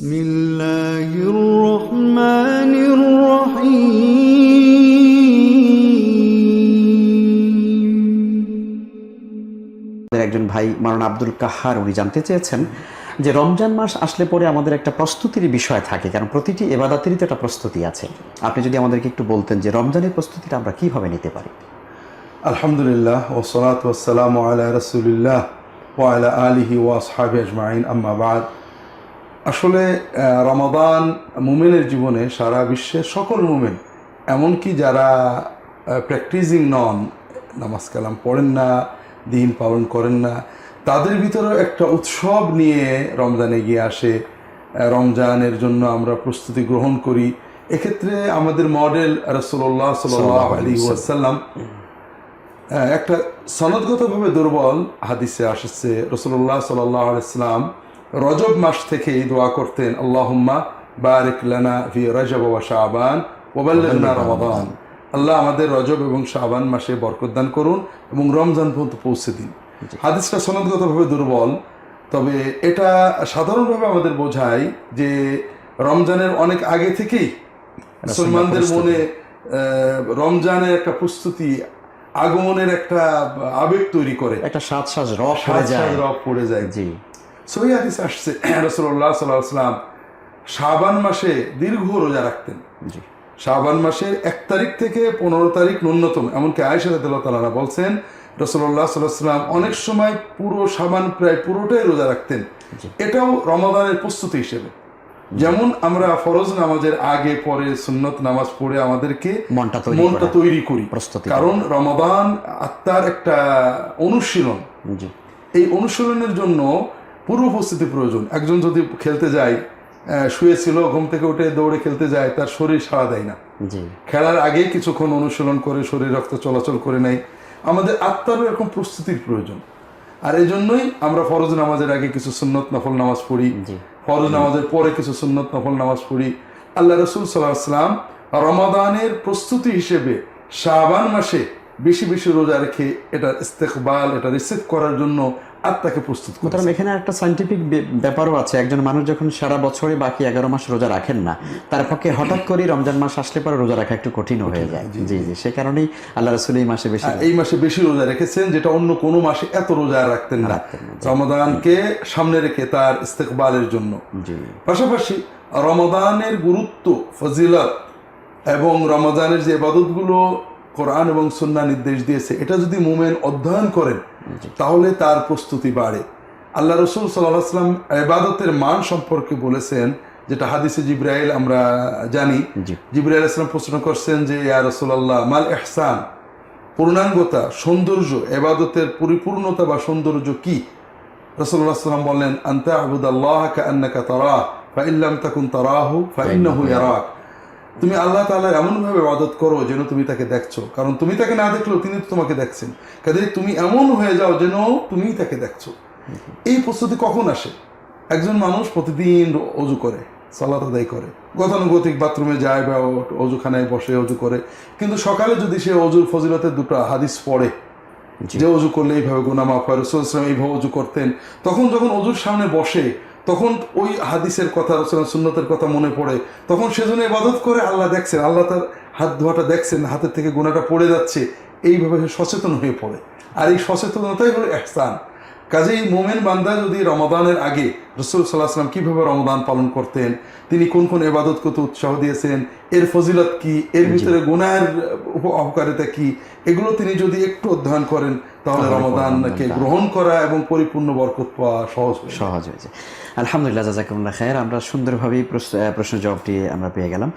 একজন ভাই মারণ আব্দুল কাহার উনি জানতে চেয়েছেন যে রমজান মাস আসলে পরে আমাদের একটা প্রস্তুতির বিষয় থাকে কারণ প্রতিটি এবাদাতেরই তো একটা প্রস্তুতি আছে। আপনি যদি আমাদেরকে একটু বলতেন যে রমজানের প্রস্তুতিটা আমরা কীভাবে নিতে পারি? আলহামদুলিল্লাহ ও সালাত ওসালাম আলা রসুলিল্লাহ ওয়ালা আলিহি ওয়াসহাবি আজমাইন আম্মাবাদ আসলে রমাদান মুমেনের জীবনে সারা বিশ্বের সকল মুমেন এমনকি যারা প্র্যাকটিসিং নন নামাজ কালাম পড়েন না দিন পালন করেন না তাদের ভিতরেও একটা উৎসব নিয়ে রমজানে গিয়ে আসে। রমজানের জন্য আমরা প্রস্তুতি গ্রহণ করি। এক্ষেত্রে আমাদের মডেল রসুল্লাহ সাল্লাহ আলী ওয়াসাল্লাম একটা সনদগতভাবে দুর্বল হাদিসে আসছে। রসুল্লাহ সাল্লাহ আলাইসলাম রজব মাস থেকে এই দোয়া করতেন আল্লাহুম্মা বারিক লানা ফি রজব ওয়া শাবান ওবাল্লিগনা রমাদান। আল্লাহ আমাদের রজব এবং শাবান মাসে বরকত দান করুন এবং রমজান পর্যন্ত পৌঁছে দিন। হাদিসটা সনদগতভাবে দুর্বল তবে এটা সাধারণভাবে আমাদের বোঝায় যে রমজানের অনেক আগে থেকেই মুসলমানদের মনে আহ, রমজানের একটা প্রস্তুতি আগমনের একটা আবেগ তৈরি করে। একটা সাত সাজ রব পড়ে যায়। সাজ রব পড়ে যায়। জি। সহি হাদিস আসছে রসুল্লাহ সাল্লাম শাবান মাসে দীর্ঘ রোজা রাখতেন। শাবান মাসের এক তারিখ থেকে পনেরো তারিখ ন্যূনতম। এমনকি আয়েশা তালা বলছেন রসুল্লাহ সাল্লাম অনেক সময় পুরো সাবান প্রায় পুরোটাই রোজা রাখতেন। এটাও রমাদানের প্রস্তুতি হিসেবে। যেমন আমরা ফরজ নামাজের আগে পরে সুন্নত নামাজ পড়ে আমাদেরকে মনটা তৈরি মনটা তৈরি করি। প্রস্তুতি কারণ রমাদান আত্মার একটা অনুশীলন। এই অনুশীলনের জন্য পূর্ব প্রস্তুতি প্রয়োজন। একজন যদি খেলতে যায় শুয়েছিল ঘুম থেকে উঠে দৌড়ে খেলতে যায় তার শরীর সাড়া দেয় না। খেলার আগে কিছুক্ষণ অনুশীলন করে শরীর রক্ত চলাচল করে নেয়। আমাদের আত্মারও এরকম প্রস্তুতির প্রয়োজন। আর এই জন্যই আমরা ফরজ নামাজের আগে কিছু সুন্নত নফল নামাজ পড়ি। ফরজ নামাজের পরে কিছু সুন্নত নফল নামাজ পড়ি। আল্লাহ রসুল সাল্লাহাম রমাদানের প্রস্তুতি হিসেবে শাবান মাসে বেশি বেশি রোজা রেখে এটার ইস্তেকবাল এটা রিসিভ করার জন্য আত্মাকে প্রস্তুত করে সুতরাং এখানে একটা সাইন্টিফিক ব্যাপারও আছে। একজন মানুষ যখন সারা বছরে বাকি এগারো মাস রোজা রাখেন না তার পক্ষে হঠাৎ করে রমজান মাস আসলে পরে রোজা রাখা একটু কঠিন হয়ে যায়। জি জি সে কারণেই আল্লাহ রসুল এই মাসে বেশি এই মাসে বেশি রোজা রেখেছেন যেটা অন্য কোনো মাসে এত রোজা রাখতেন না। রমাদানকে সামনে রেখে তার ইস্তেকবালের জন্য। জি। পাশাপাশি রমাদানের গুরুত্ব ফজিলত এবং রমাদানের যে ইবাদতগুলো কোরআন এবং সুন্নাহ নির্দেশ দিয়েছে এটা যদি মুমেন অধ্যয়ন করেন তাহলে তার প্রস্তুতি বাড়ে। আল্লাহ রসুল সাল্লাহ সাল্লাম ইবাদতের মান সম্পর্কে বলেছেন যেটা হাদিসে জিব্রাইল আমরা জানি। জিব্রাইল ইসলাম প্রশ্ন করছেন যে ইয়া রসুল্লাহ মাল এহসান পূর্ণাঙ্গতা সৌন্দর্য এবাদতের পরিপূর্ণতা বা সৌন্দর্য কি? রসুল্লাহ সাল্লাম বললেন আন্তা আবুদ আল্লাহ কান্নাকা তারাহ ফাইল্লাম তাকুন তারাহু ফাইন্নাহু ইয়ারাক। তুমি আল্লাহ তাআলার এমনভাবে আদত করো যেন তুমি তাকে দেখছ। কারণ তুমি তাকে না দেখলেও তিনি তো তোমাকে দেখছেন। কাজে তুমি এমন হয়ে যাও যেন তুমি তাকে দেখছ। এই প্রস্তুতি কখন আসে? একজন মানুষ প্রতিদিন অজু করে সালাত আদায় করে। গতানুগতিক বাথরুমে যায় বা অজুখানায় বসে অজু করে। কিন্তু সকালে যদি সে অজুর ফজিলতের দুটো হাদিস পড়ে যে অজু করলে এইভাবে গুনা মাফ হয় রসুল ইসলাম এইভাবে অজু করতেন তখন যখন অজুর সামনে বসে তখন ওই হাদিসের কথা রসুল সুন্নতের কথা মনে পড়ে। তখন সেজন্য ইবাদত করে আল্লাহ দেখছেন, আল্লাহ তার হাত ধোয়াটা দেখছেন, হাতের থেকে গোনাটা পড়ে যাচ্ছে। এইভাবে সে সচেতন হয়ে পড়ে। আর এই সচেতনতাই হলো এহসান। কাজেই মোমেন বান্দা যদি রমাদানের আগে রসুল সাল্লাহ সাল্লাম কীভাবে রমাদান পালন করতেন তিনি কোন কোন এবাদত করতে উৎসাহ দিয়েছেন এর ফজিলত কি এর ভিতরে গুনাহের উপ- অপকারিতা কি এগুলো তিনি যদি একটু অধ্যয়ন করেন তাহলে রমাদানকে গ্রহণ করা এবং পরিপূর্ণ বরকত পাওয়া সহজ সহজ হয়ে হয়েছে আলহামদুলিল্লাহ জাজাকুমুল্লাহ খায়ের। আমরা সুন্দরভাবেই প্রশ্ন প্রশ্ন জবাবটি আমরা পেয়ে গেলাম।